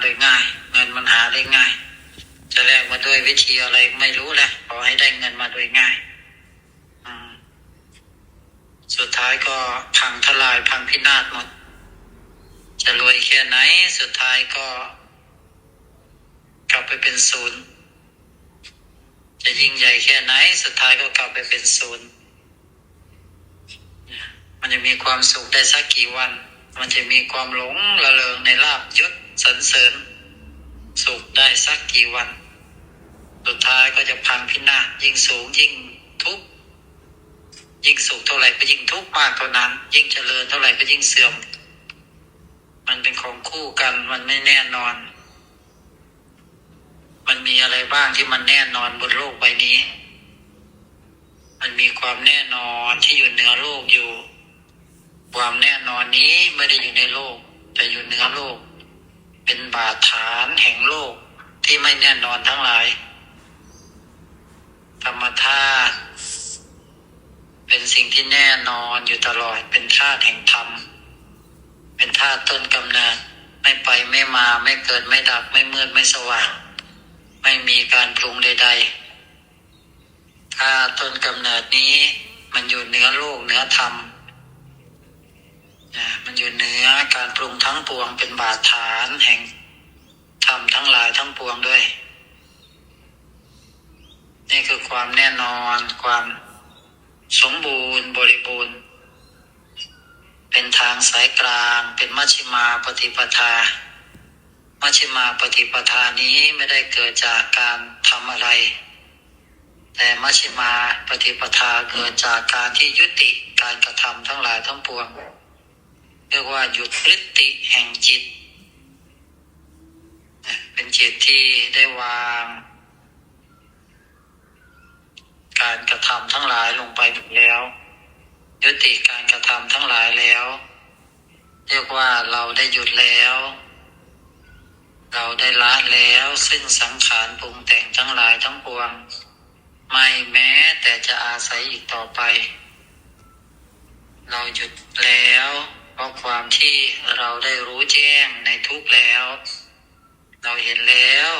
โดยง่าย เงินมันหาได้ง่าย จะแลกมาด้วยวิธีอะไรไม่รู้แหละขอให้ได้เงินมาโดยง่ายสุดท้ายก็พังทลายพังพินาศหมด จะรวยแค่ไหน สุดท้ายก็ กลับไปเป็นศูนย์จะยิ่งใหญ่แค่ไหน สุดท้ายก็กลับไปเป็นศูนย์มันจะมีความสุขได้สักกี่วัน มันจะมีความหลงระเริงในลาบยศ สรรเสริญสุขได้สักกี่วัน สุดท้ายก็จะพังพินาศยิ่งสูงยิ่งทุกข์ยิ่งสุขเท่าไหร่ก็ยิ่งทุกข์มากเท่านั้น ยิ่งเจริญเท่าไหร่ก็ยิ่งเสื่อม มันเป็นของคู่กันมันไม่แน่นอน มันมีอะไรบ้างที่มันแน่นอนบนโลกใบนี้ มันมีความแน่นอนที่อยู่เหนือโลกอยู่ ความแน่นอนนี้ไม่ได้อยู่ในโลก แต่อยู่เหนือโลก เป็นบาดฐานแห่งโลกที่ไม่แน่นอนทั้งหลาย ธรรมธาตุเป็นสิ่งที่แน่นอนอยู่ตลอดเป็นธาตุแห่งธรรม เป็นธาตุต้นกำเนิดไม่ไปไม่มาไม่เกิดไม่ดับไม่มืดไม่สว่าง ไม่มีการปรุงใดๆธาตุต้นกำเนิดนี้มันอยู่เหนือโลกเหนือธรรม นะมันอยู่เนื้อการปรุงทั้งปวงเป็นบาดฐานแห่งธรรมทั้งหลายทั้งปวงด้วย นี่คือความแน่นอนความสมบูรณ์บริบูรณ์ เป็นทางสายกลาง เป็นมัชฌิมาปฏิปทา มัชฌิมาปฏิปทานี้ไม่ได้เกิดจากการทำอะไร แต่มัชฌิมาปฏิปทาเกิดจากการที่ยุติการกระทำทั้งหลายทั้งปวง เรียกว่าหยุดพฤติแห่งจิต เป็นจิตที่ได้วาง การกระทำทั้งหลายลงไปหมดแล้ว ยุติการกระทำทั้งหลายแล้ว เรียกว่าเราได้หยุดแล้ว เราได้ละแล้วซึ่งสังขารปรุงแต่งทั้งหลายทั้งปวง ไม่แม้แต่จะอาศัยอีกต่อไป เราหยุดแล้ว เพราะความที่เราได้รู้แจ้งในทุกแล้ว เราเห็นแล้ว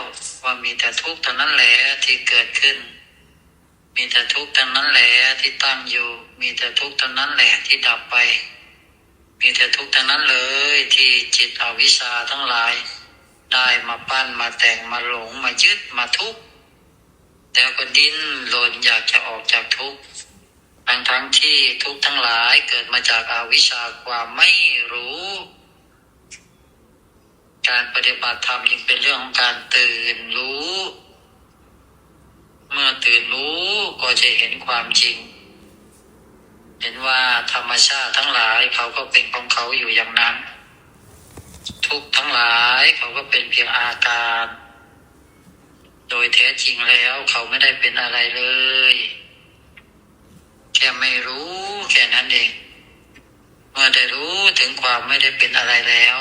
ว่ามีแต่ทุกข์เท่านั้นแหละที่เกิดขึ้น มีแต่ทุกข์เท่านั้นแหละที่ตั้งอยู่ มีแต่ทุกข์เท่านั้นแหละที่ดับไป มีแต่ทุกข์ทั้งนั้นเลยที่จิตอวิชชาทั้งหลาย ได้มาปั้นมาแต่งมาหลงมายึดมาทุกข์แล้วก็ดิ้นรนอยากจะออกจากทุกข์ ทั้งทั้งที่ทุกทั้งหลายเกิดมาจากอาวิชชาความไม่รู้ การปฏิบัติธรรมยังเป็นเรื่องของการตื่นรู้ เมื่อตื่นรู้ก็จะเห็นความจริง เห็นว่าธรรมชาติทั้งหลายเขาก็เป็นของเขาอยู่อย่างนั้น ทุกทั้งหลายเขาก็เป็นเพียงอาการ โดยแท้จริงแล้วเขาไม่ได้เป็นอะไรเลย แค่ไม่รู้แค่นั้นเอง เมื่อได้รู้ถึงความไม่ได้เป็นอะไรแล้ว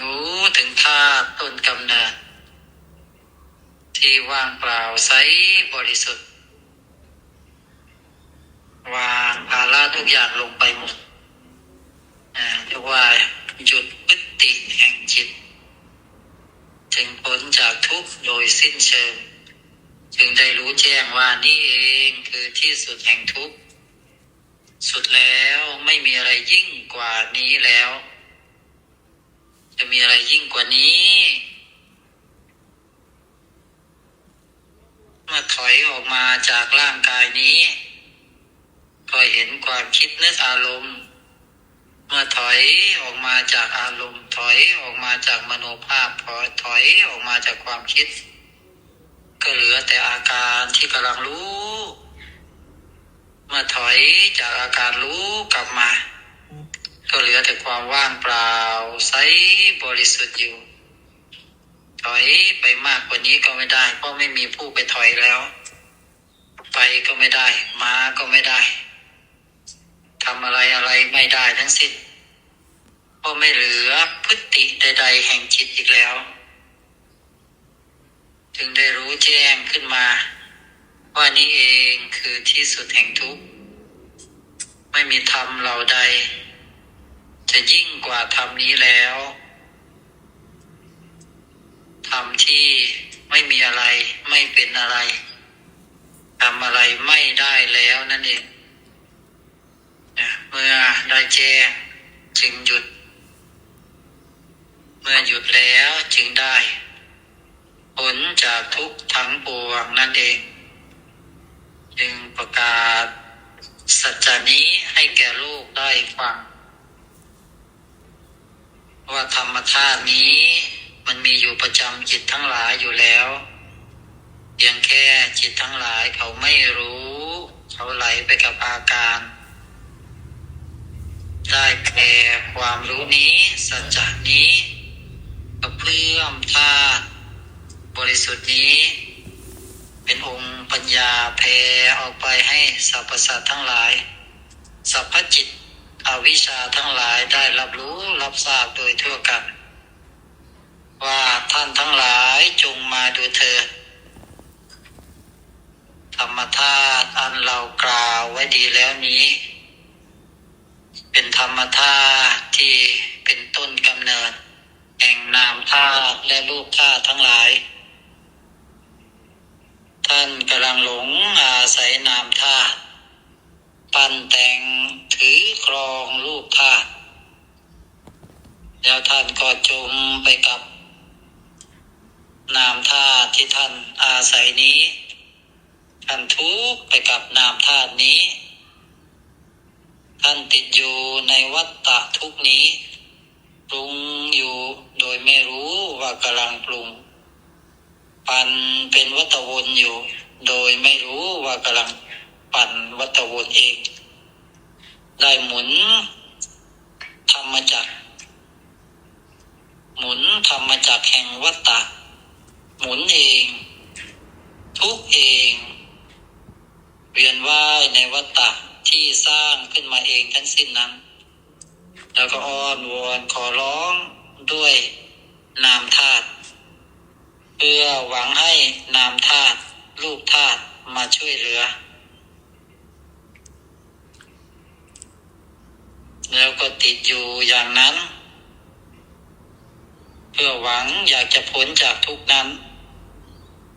รู้ถึงธาตุต้นกำเนิดที่ว่างเปล่าใสบริสุทธิ์ วางภาระทุกอย่างลงไปหมดอ่าเรียกว่าหยุดพฤติแห่งจิต ถึงพ้นจากทุกข์โดยสิ้นเชิง จึงได้รู้แจ้งว่านี่เองคือ ที่สุดแห่งทุกข์สุดแล้วไม่มีอะไรยิ่งกว่านี้แล้ว จะมีอะไรยิ่งกว่านี้ เมื่อถอยออกมาจากร่างกายนี้ก็เห็นความคิดนึกอารมณ์เมื่อถอยออกมาจากอารมณ์ ถอยออกมาจากมโนภาพถอถอยออกมาจากความคิด ก็เหลือแต่อาการที่กำลังรู้ เมื่อถอยจากอาการรู้กลับมา ก็เหลือแต่ความว่างเปล่าใสบริสุทธิ์อยู่ ถอยไปมากกว่านี้ก็ไม่ได้ เพราะไม่มีผู้ไปถอยแล้ว ไปก็ไม่ได้ มาก็ไม่ได้ทำอะไรอะไรไม่ได้ทั้งสิ้นเพราะไม่เหลือพฤติใด ๆ แห่งจิตอีกแล้ว จึงได้รู้แจ้งขึ้นมา ว่านี้เองคือที่สุดแห่งทุกข์ ไม่มีธรรมเหล่าใด จะยิ่งกว่าธรรมนี้แล้ว ธรรมที่ไม่มีอะไรไม่เป็นอะไรทำอะไรไม่ได้แล้วนั่นเอง เมื่อได้แจ้งจึงหยุด เมื่อหยุดแล้วจึงได้ ผลจากทุกทั้งปวงนั่นเอง จึงประกาศ สัจจานี้ให้แก่ลูกได้ฟังว่าธรรมธาตุนี้มันมีอยู่ประจำจิตทั้งหลายอยู่แล้วเพียงแค่จิตทั้งหลายเขาไม่รู้ เขาไหลไปกับอาการ ได้แก่ความรู้นี้สัจจานี้กระเพื่อมธาตุบริสุทธิ์นี้ เป็นองค์ปัญญาแผ่ออกไปให้สรรพสัตว์ทั้งหลายสรรพจิตอวิชชาทั้งหลายได้รับรู้รับทราบโดยทั่วกัน ว่าท่านทั้งหลายจงมาดูเถิดธรรมธาตุอันเรากล่าวไว้ดีแล้วนี้ เป็นธรรมธาตุที่เป็นต้นกำเนิด แห่งนามธาตุและรูปธาตุทั้งหลาย ท่านกำลังหลงอาศัยนามธาตุปั้นแต่งถือครองรูปธาตุแล้วท่านก็จมไปกับ นามธาตุที่ท่านอาศัยนี้ ท่านทุกไปกับนามธาตุนี้ ท่านติดอยู่ในวัฏฏะทุกนี้ ปรุงอยู่โดยไม่รู้ว่ากำลังปรุง ปั่นเป็นวัฏวนอยู่ โดยไม่รู้ว่ากำลังปั่นวัฏวนเอง ได้หมุนธรรมจักรหมุนธรรมจักรแห่งวัฏฏะหมุนเอง ทุกเอง เวียนว่ายในวัฏฏะที่สร้างขึ้นมาเองทั้งสิ้นนั้น แล้วก็อ้อนวอนขอร้องด้วยนามธาตุ เพื่อหวังให้นามธาตุรูปธาตุมาช่วยเหลือ แล้วก็ติดอยู่อย่างนั้น เพื่อหวังอยากจะพ้นจากทุกนั้น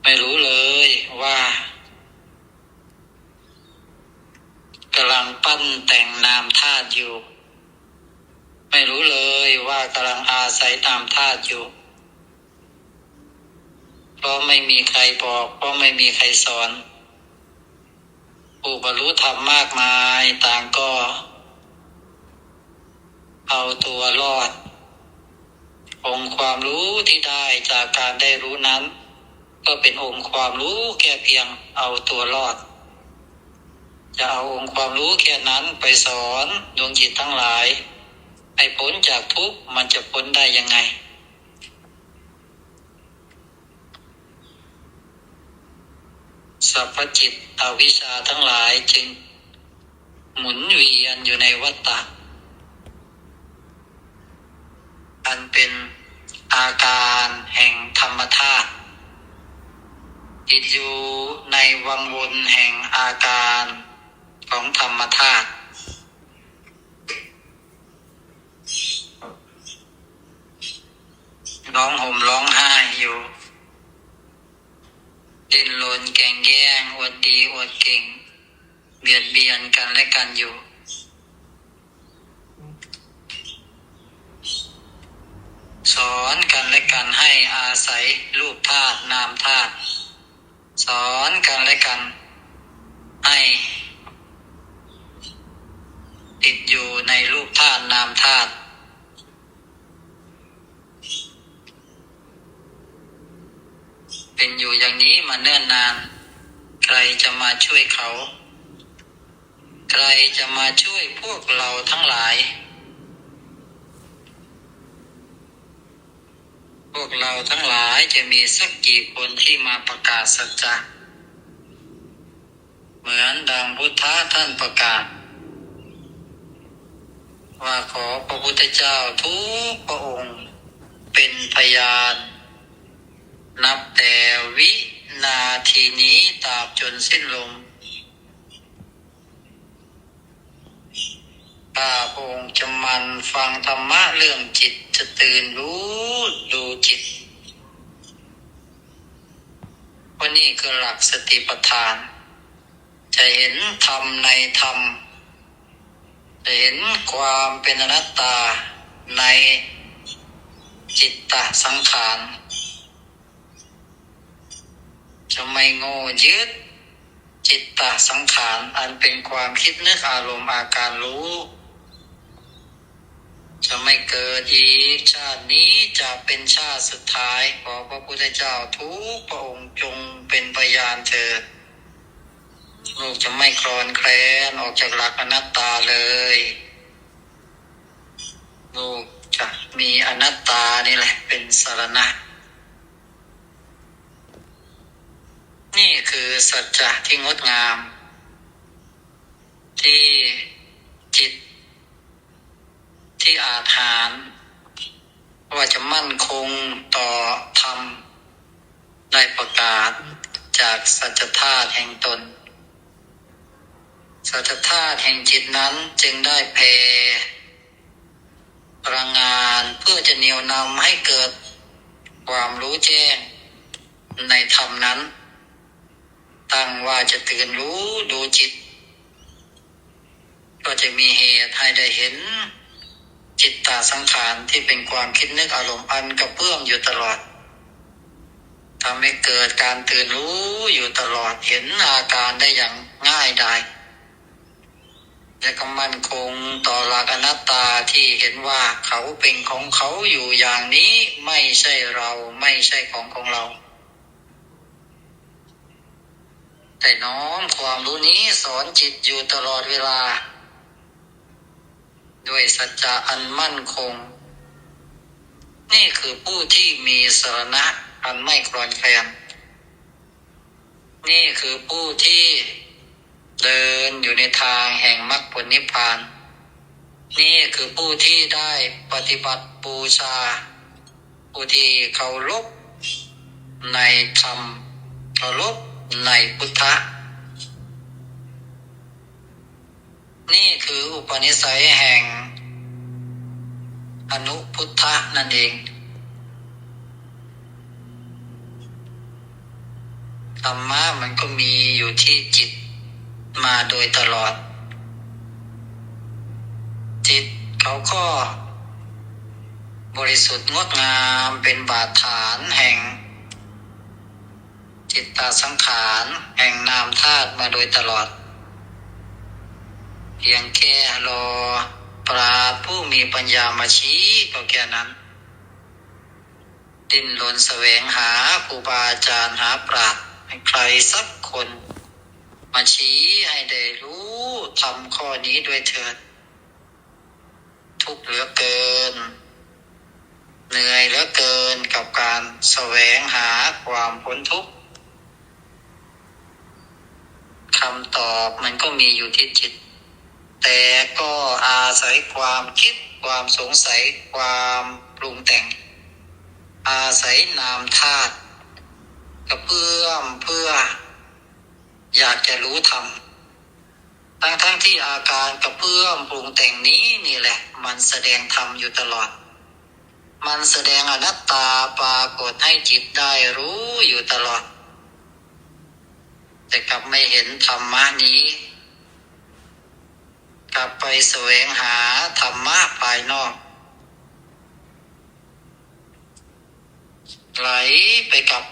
ไม่รู้เลยว่ากำลังปั้นแต่งนามธาตุอยู่ ไม่รู้เลยว่ากำลังอาศัยนามธาตุอยู่ เพราะไม่มีใครบอกเพราะไม่มีใครสอน ผู้บรรลุธรรมมากมายต่างก็ เอาตัวรอด องค์ความรู้ที่ได้จากการได้รู้นั้น ก็เป็นองค์ความรู้แค่เพียงเอาตัวรอด จะเอาองค์ความรู้แค่นั้นไปสอนดวงจิตทั้งหลายให้พ้นจากทุกข์มันจะพ้นได้ยังไง สัพพจิตอวิชชาทั้งหลายจึง หมุนเวียนอยู่ในวัฏฏะอันเป็นอาการแห่งธรรมธาตุติดอยู่ในวังวนแห่งอาการของธรรมธาตุร้องห่มร้องไห้อยู่ ดิ้นรนแก่งแย่งอวดดีอวดเก่ง เบียดเบียนกันและกันอยู่ สอนกันและกันให้อาศัยรูปธาตุนามธาตุสอนกันและกัน ให้ติดอยู่ในรูปธาตุนามธาตุ เป็นอยู่อย่างนี้มาเนิ่นนาน ใครจะมาช่วยเขา ใครจะมาช่วยพวกเราทั้งหลาย พวกเราทั้งหลายจะมีสักกี่คนที่มาประกาศสัจจะเหมือนดังพุทธะท่านประกาศ ว่าขอพระพุทธเจ้าทุกพระองค์ เป็นพยาน นับแต่วินาทีนี้ตราบจนสิ้นลมข้าพระองค์จะมันฟังธรรมะเรื่องจิตจะตื่นรู้ดูจิตวันนี้คือหลักสติปัฏฐาน จะเห็นธรรมในธรรม จะเห็นความเป็นอนัตตาในจิตตสังขาร จะไม่โง่ยึดจิตตสังขารอันเป็นความคิดนึกอารมณ์อาการรู้ จะไม่เกิดอีกชาตินี้จะเป็นชาติสุดท้ายขอพระพุทธเจ้าทุกพระองค์จงเป็นพยานเถิดลูกจะไม่คลอนแคลนออกจากหลักอนัตตาเลยลูกจะมีอนัตตานี่แหละเป็นสารณะ นี่คือสัจจะที่งดงาม ที่จิต ที่อาถรรว่าจะมั่นคงต่อธรรมได้ประกาศจากสัจธาตุแห่งตน สัจธาตุแห่งจิตนั้นจึงได้แผ่พลังงานเพื่อจะเหนี่ยวนำให้เกิดความรู้แจ้งในธรรมนั้น ตั้งว่าจะตื่นรู้ดูจิต ก็จะมีเหตุให้ได้เห็น จิตตาสังขารที่เป็นความคิดนึกอารมณ์อันกระเพื่อมอยู่ตลอดทำให้เกิดการตื่นรู้อยู่ตลอดเห็นอาการได้อย่างง่ายดายและก็มั่นคงต่อหลักอนัตตาที่เห็นว่าเขาเป็นของเขาอยู่อย่างนี้ไม่ใช่เราไม่ใช่ของของเรา แต่น้อมความรู้นี้สอนจิตอยู่ตลอดเวลา ด้วยสัจจะอันมั่นคง นี่คือผู้ที่มีสรณะอันไม่คลอนแคลนนี่คือผู้ที่เดินอยู่ในทางแห่งมรรคผลนิพพาน นี่คือผู้ที่ได้ปฏิบัติบูชา ผู้ที่เคารพในธรรมเคารพ ในพุทธะ นี่คืออุปนิสัยแห่ง อนุพุทธะนั่นเองธรรมะมันก็มีอยู่ที่จิตมาโดยตลอด จิตเขาก็บริสุทธิ์งดงามเป็นบาดฐานแห่ง สังขารแห่งนามธาตุมาโดยตลอด เพียงแค่รอปราผู้มีปัญญามาชี้ก็แค่นั้น ดิ้นรนแสวงหาครูบาอาจารย์หาปราดให้ใครสักคน มาชี้ให้ได้รู้ทำข้อนี้ด้วยเถิด ทุกข์เหลือเกิน เหนื่อยเหลือเกินกับการแสวงหาความพ้นทุกข์ คำตอบมันก็มีอยู่ที่จิต แต่ก็อาศัยความคิดความสงสัยความปรุงแต่ง อาศัยนามธาตุกระเพื่อมเพื่อ อยากจะรู้ธรรมทั้งทั้งที่อาการกระเพื่อมปรุงแต่งนี้นี่แหละ มันแสดงธรรมอยู่ตลอด มันแสดงอนัตตาปรากฏให้จิตได้รู้อยู่ตลอด แต่กลับไม่เห็นธรรมะนี้ กลับไปแสวงหาธรรมะภายนอก ไหลไปกับ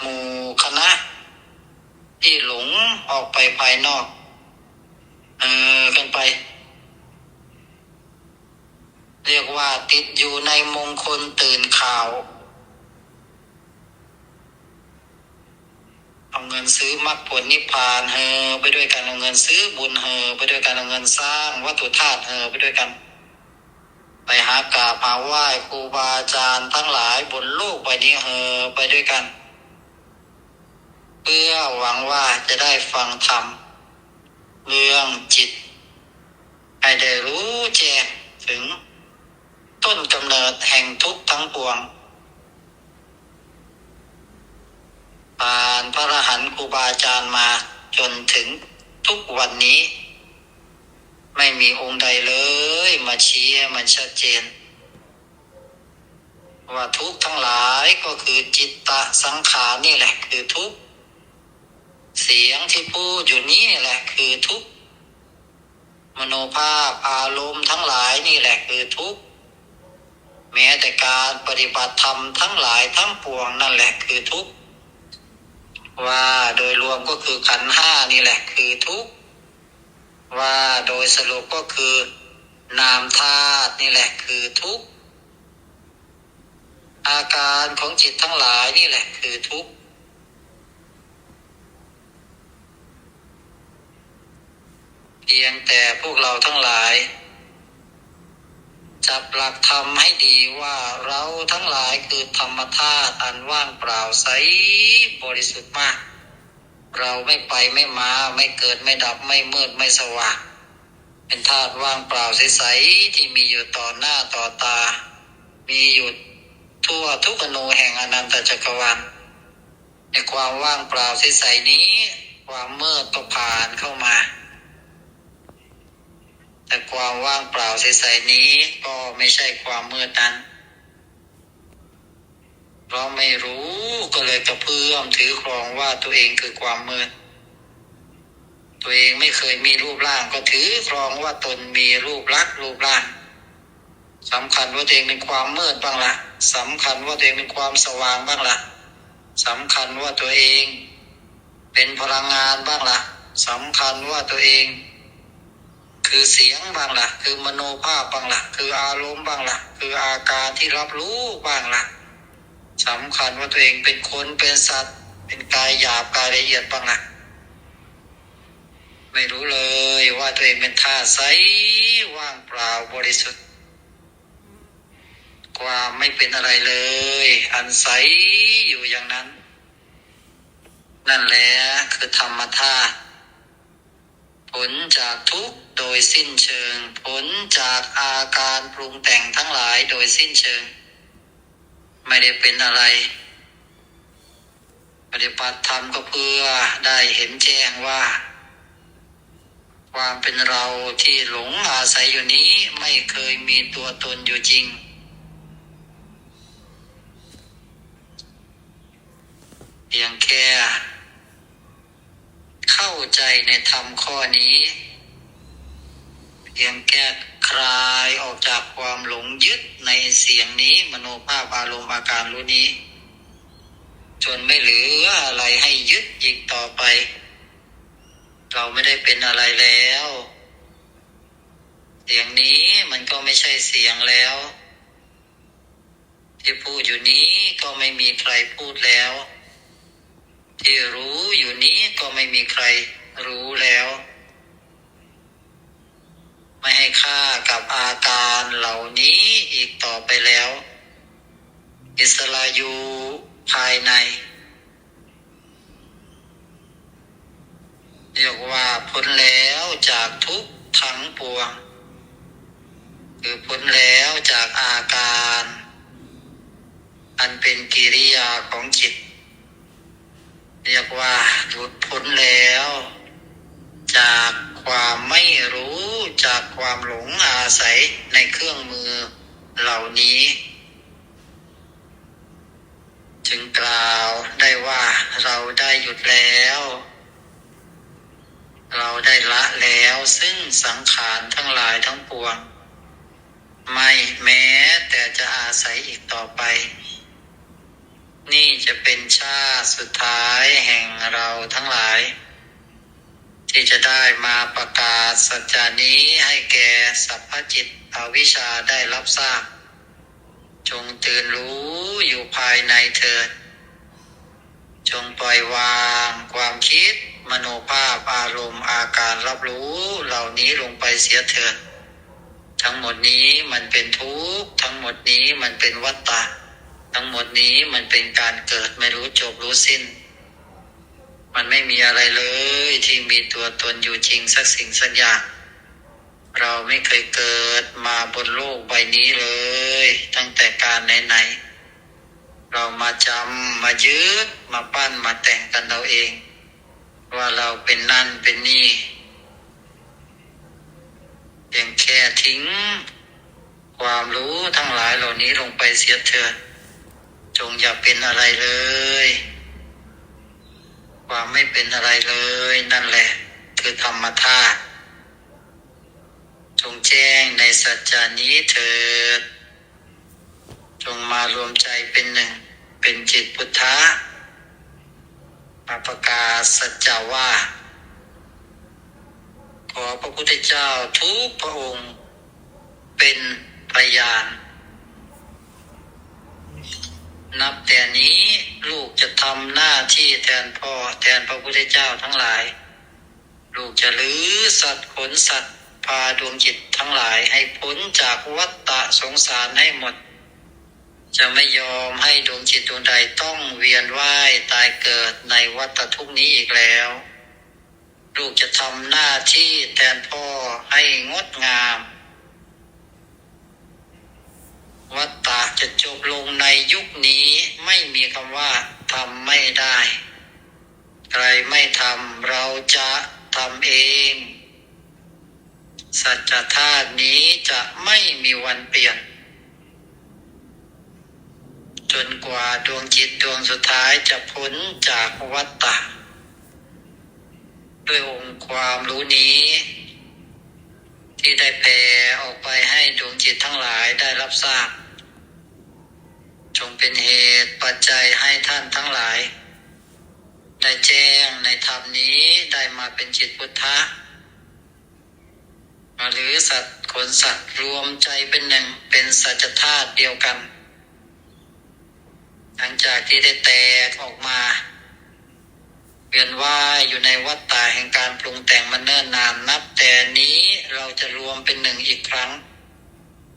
หมู่คณะ ที่หลงออกไปภายนอก เออกันไป เรียกว่าติดอยู่ในมงคลตื่นข่าว เงินซื้อมรรคผลนิพพานเฮอไปด้วยกันเอาเงินซื้อบุญเฮอไปด้วยกันเอาเงินสร้างวัตถุธาตุเฮอไปด้วยกัน ไปหากราบหาไหว้ครูบาอาจารย์ทั้งหลายบนโลกใบนี้เฮอไปด้วยกัน เพื่อหวังว่าจะได้ฟังธรรมเรื่องจิต ให้ได้รู้แจ้งถึงต้นกำเนิดแห่งทุกข์ทั้งปวง ผ่านพระรหันต์ครูบาอาจารย์มาจนถึงทุกวันนี้ ไม่มีองค์ใดเลย มาชี้ให้มันชัดเจน ว่าทุกทั้งหลายก็คือจิตตะสังขารนี่แหละคือทุกเสียงที่พูดอยู่นี้นี่แหละคือทุกมโนภาพอารมณ์ทั้งหลายนี่แหละคือทุกแม้แต่การปฏิบัติธรรมทั้งหลายทั้งปวงนั่นแหละคือทุกข์ ว่าโดยรวมก็คือขันห้านี่แหละคือทุกว่าโดยสรุปก็คือนามธาตุนี่แหละคือทุกอาการของจิตทั้งหลายนี่แหละคือทุกข์เพียงแต่พวกเราทั้งหลาย จับหลักธรรมให้ดีว่าเราทั้งหลายคือธรรมธาตุอันว่างเปล่าใสบริสุทธิ์มาก เราไม่ไปไม่มาไม่เกิดไม่ดับไม่มืดไม่สว่างเป็นธาตุว่างเปล่าใสๆที่มีอยู่ต่อหน้าต่อตา มีอยู่ทั่วทุกอนูแห่งอนันตจักรวาลในความว่างเปล่าใสๆนี้ ความมืดก็ผ่านเข้ามา แต่ความว่างเปล่าใสๆนี้ก็ไม่ใช่ความมืดนั้นเพราะไม่รู้ก็เลยกระเพื่อมถือครองว่าตัวเองคือความมืด ตัวเองไม่เคยมีรูปร่างก็ถือครองว่าตนมีรูปลักษ์รูปร่างสำคัญว่าตัวเองเป็นความมืดบ้างละสำคัญว่าตัวเองเป็นความสว่างบ้างละสำคัญว่าตัวเอง เป็นพลังงานบ้างละสำคัญว่าตัวเอง คือเสียงบ้างละคือมโนภาพบ้างละคืออารมณ์บ้างละคืออาการที่รับรู้บ้างละสำคัญว่าตัวเองเป็นคนเป็นสัตว์ เป็นกายหยาบกายละเอียดบ้างละไม่รู้เลยว่าตัวเองเป็นธาใสว่างเปล่าบริสุทธิ์ความไม่เป็นอะไรเลย อันใสอยู่อย่างนั้น นั่นแหละคือธรรมธาตุ ผลจากทุกข์โดยสิ้นเชิงผลจากอาการปรุงแต่งทั้งหลายโดยสิ้นเชิง ไม่ได้เป็นอะไร ปฏิบัติธรรมก็เพื่อได้เห็นแจ้งว่า ความเป็นเราที่หลงอาศัยอยู่นี้ไม่เคยมีตัวตนอยู่จริงเพียงแค่ เข้าใจในธรรมข้อนี้ เพียงแค่คลายออกจากความหลงยึดในเสียงนี้มโนภาพอารมณ์อาการรู้นี้ จนไม่เหลืออะไรให้ยึดอีกต่อไป เราไม่ได้เป็นอะไรแล้ว เสียงนี้มันก็ไม่ใช่เสียงแล้ว ที่พูดอยู่นี้ก็ไม่มีใครพูดแล้ว ที่รู้อยู่นี้ก็ไม่มีใครรู้แล้ว ไม่ให้ค่ากับอาการเหล่านี้อีกต่อไปแล้ว อิสระอยู่ภายในเรียกว่าพ้นแล้วจากทุกทั้งปวง คือพ้นแล้วจากอาการ อันเป็นกิริยาของจิต เรียกว่าหลุดพ้นแล้ว จากความไม่รู้จากความหลงอาศัยในเครื่องมือเหล่านี้ จึงกล่าวได้ว่าเราได้หยุดแล้ว เราได้ละแล้วซึ่งสังขารทั้งหลายทั้งปวง ไม่แม้แต่จะอาศัยอีกต่อไป นี่จะเป็นชาติสุดท้ายแห่งเราทั้งหลาย ที่จะได้มาประกาศสัจจานี้ให้แก่สัพพจิตอวิชชาได้รับทราบ จงตื่นรู้อยู่ภายในเถิด จงปล่อยวางความคิด มโนภาพอารมณ์อาการรับรู้เหล่านี้ลงไปเสียเถิด ทั้งหมดนี้มันเป็นทุกข์ ทั้งหมดนี้มันเป็นวัฏฏะ ทั้งหมดนี้มันเป็นการเกิดไม่รู้จบรู้สิ้น มันไม่มีอะไรเลยที่มีตัวตนอยู่จริงสักสิ่งสักอย่าง เราไม่เคยเกิดมาบนโลกใบนี้เลย ตั้งแต่การไหนๆ เรามาจำมายึดมาปั้นมาแต่งกันเราเอง ว่าเราเป็นนั่นเป็นนี่เพียงแค่ทิ้ง ความรู้ทั้งหลายเหล่านี้ลงไปเสียเถิด จงอย่าเป็นอะไรเลย ความไม่เป็นอะไรเลย นั่นแหละ คือธรรมธาตุจงแจ้งในสัจจานี้เถิด จงมารวมใจเป็นหนึ่ง เป็นจิตพุทธะมาประกาศสัจจาว่า ขอพระพุทธเจ้าทุกพระองค์ เป็นพยาน นับแต่นี้ลูกจะทำหน้าที่แทนพ่อแทนพระพุทธเจ้าทั้งหลาย ลูกจะลื้อสัตว์ขนสัตว์พาดวงจิตทั้งหลายให้พ้นจากวัฏฏะสงสารให้หมด จะไม่ยอมให้ดวงจิตดวงใดต้องเวียนว่ายตายเกิดในวัฏทุกนี้อีกแล้ว ลูกจะทำหน้าที่แทนพ่อให้งดงาม วัฏฏะจะจบลงในยุคนี้ไม่มีคำว่าทำไม่ได้ ใครไม่ทำเราจะทำเอง สัจธาตุนี้จะไม่มีวันเปลี่ยน จนกว่าดวงจิตดวงสุดท้ายจะพ้นจากวัฏฏะด้วยองค์ความรู้นี้ที่ได้แผ่ออกไปให้ดวงจิตทั้งหลายได้รับทราบ จงเป็นเหตุปัจจัยให้ท่านทั้งหลาย ได้แจ้งในธรรมนี้ได้มาเป็นจิตพุทธะหรือสัตว์ขนสัตว์รวมใจเป็นหนึ่งเป็นสัจธาตุเดียวกัน หลังจากที่ได้แตกออกมาเวียนว่ายอยู่ในวัฏฏะแห่งการปรุงแต่งมาเนิ่นนานนับแต่นี้เราจะรวมเป็นหนึ่งอีกครั้ง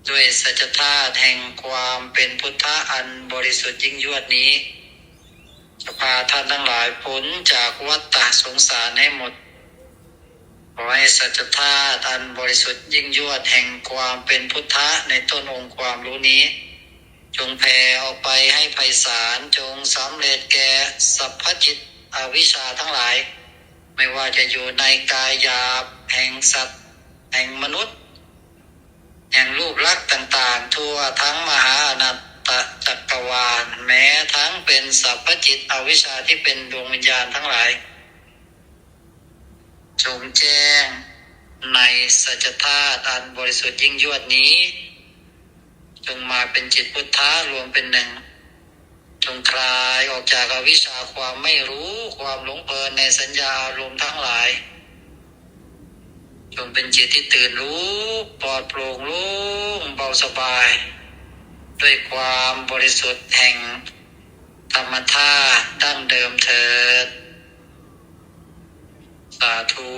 ด้วยสัจธาตุแห่งความเป็นพุทธะอันบริสุทธิ์ยิ่งยวดนี้จะพาท่านทั้งหลายพ้นจากวัฏฏะสงสารให้หมดขอให้สัจธาตุอันบริสุทธิ์ยิ่งยวดแห่งความเป็นพุทธะในต้นองค์ความรู้นี้ จงแผ่ออกไปให้ไพศาลจงสำเร็จแก่สัพพจิตอวิชชาทั้งหลาย ไม่ว่าจะอยู่ในกายหยาบแห่งสัตว์ แห่งมนุษย์ แห่งรูปลักษณ์ต่างๆ ทั่วทั้งมหาอนัตตจักรวาล แม้ทั้งเป็นสัพพจิตอวิชชาที่เป็นดวงวิญญาณทั้งหลายจงแจ้งในสัจธาตุอันบริสุทธิ์ยิ่งยวดนี้ จงมาเป็นจิตพุทธะรวมเป็นหนึ่ง จงคลายออกจากอวิชชาความไม่รู้ความหลงเพลินในสัญญาอารมณ์ทั้งหลาย จงเป็นจิตที่ตื่นรู้ปลอดโปร่งโล่งเบาสบาย ด้วยความบริสุทธิ์แห่งธรรมธาตุดั้งเดิมเถิด สาธุ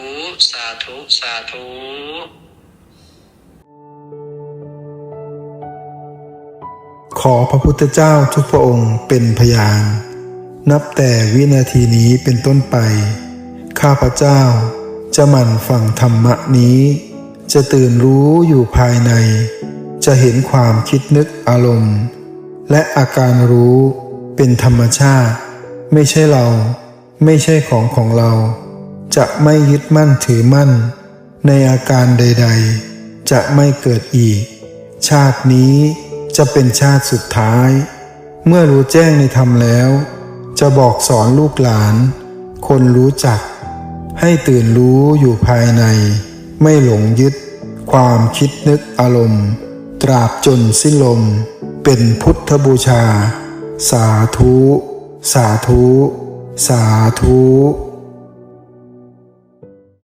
สาธุ สาธุขอพระพุทธเจ้าทุกพระองค์เป็นพยาน นับแต่วินาทีนี้เป็นต้นไป ข้าพระเจ้า จะหมั่นฟังธรรมะนี้ จะตื่นรู้อยู่ภายใน จะเห็นความคิดนึกอารมณ์ และอาการรู้เป็นธรรมชาติ ไม่ใช่เรา ไม่ใช่ของของเรา จะไม่ยึดมั่นถือมั่น ในอาการใด ๆ จะไม่เกิดอีก ชาตินี้จะเป็นชาติสุดท้าย เมื่อรู้แจ้งในธรรมแล้ว จะบอกสอนลูกหลาน คนรู้จัก ให้ตื่นรู้อยู่ภายใน ไม่หลงยึด ความคิดนึกอารมณ์ ตราบจนสิ้นลม เป็นพุทธบูชา สาธุ สาธุ สาธุ